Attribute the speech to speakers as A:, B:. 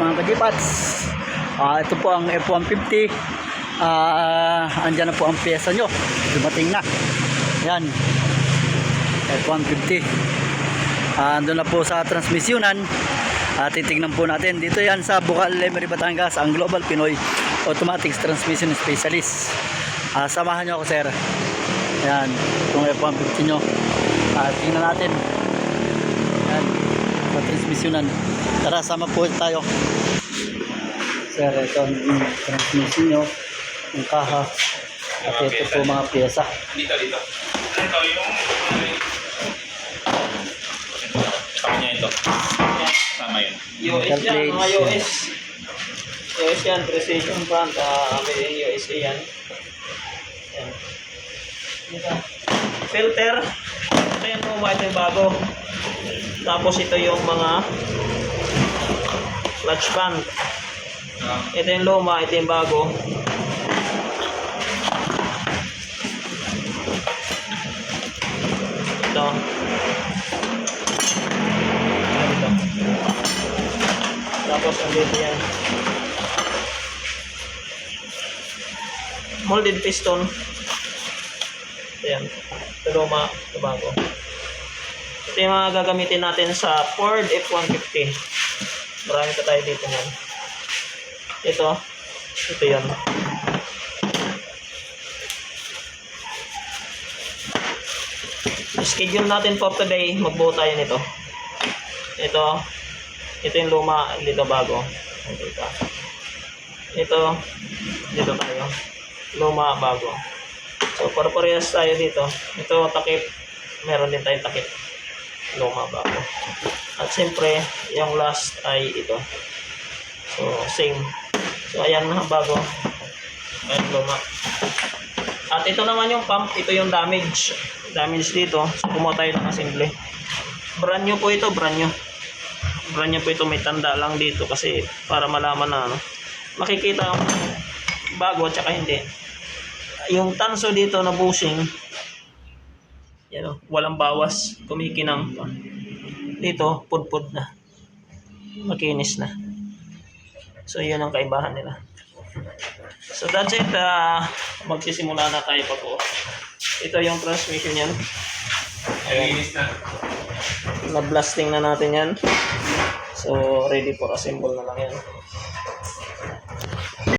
A: mga kadipats ah ito po ang F-150 ah andyan na po ang pyesa nyo. Dumating na. Yan. F-150 ah andun na po sa transmisyonan. At titignan po natin. Dito yan sa Bukal Lemery Batangas ang Global Pinoy Automatic Transmission Specialist. Ah samahan nyo ako sir. Yan itong F-150 nyo. Ah tingnan natin. Yan sa transmisyonan tara sama po tayo sir ito ang transmission nyo ang kaha at ito po mga pyesa
B: Dito, dito. Ito yung... Sa kanya ito. Kasama yun.
C: US yan, mga US. US yan, precision brand. Uh, USA yan. yan. Dito. Filter. Ito yung yung bago. Tapos ito yung mga clutch band. Ito yung luma, ito yung bago. Ito. Ito. Tapos andito yan. Molded piston. Ayan. Ito luma, ito bago. Ito yung mga gagamitin natin sa Ford F-150. Marami pa tayo dito yan. Ito. Ito yan. Schedule natin for today, magbuo tayo nito. Ito, ito yung luma, dito bago. Dito. Ito, dito tayo. Luma, bago. So, pare-parehas tayo dito. Ito, takip. Meron din tayong takip. Luma, bago. At siyempre, yung last ay ito. So, same. So, ayan na, bago. Ayan, luma. At ito naman yung pump, ito yung damage. Damage dito. So, kumuha tayo ng assembly. Brand new po ito, brand new. Brand new po ito, may tanda lang dito kasi para malaman na ano. Makikita ang bago at saka hindi. Yung tanso dito na bushing, yan o, walang bawas, kumikinang pa. Dito, pudpud na. Makinis na. So, yun ang kaibahan nila. So that's it. Uh, magsisimula na tayo pa po. Ito yung transmission yan.
B: Nalinis na.
C: Na-blasting na natin yan. So ready for assemble na lang yan.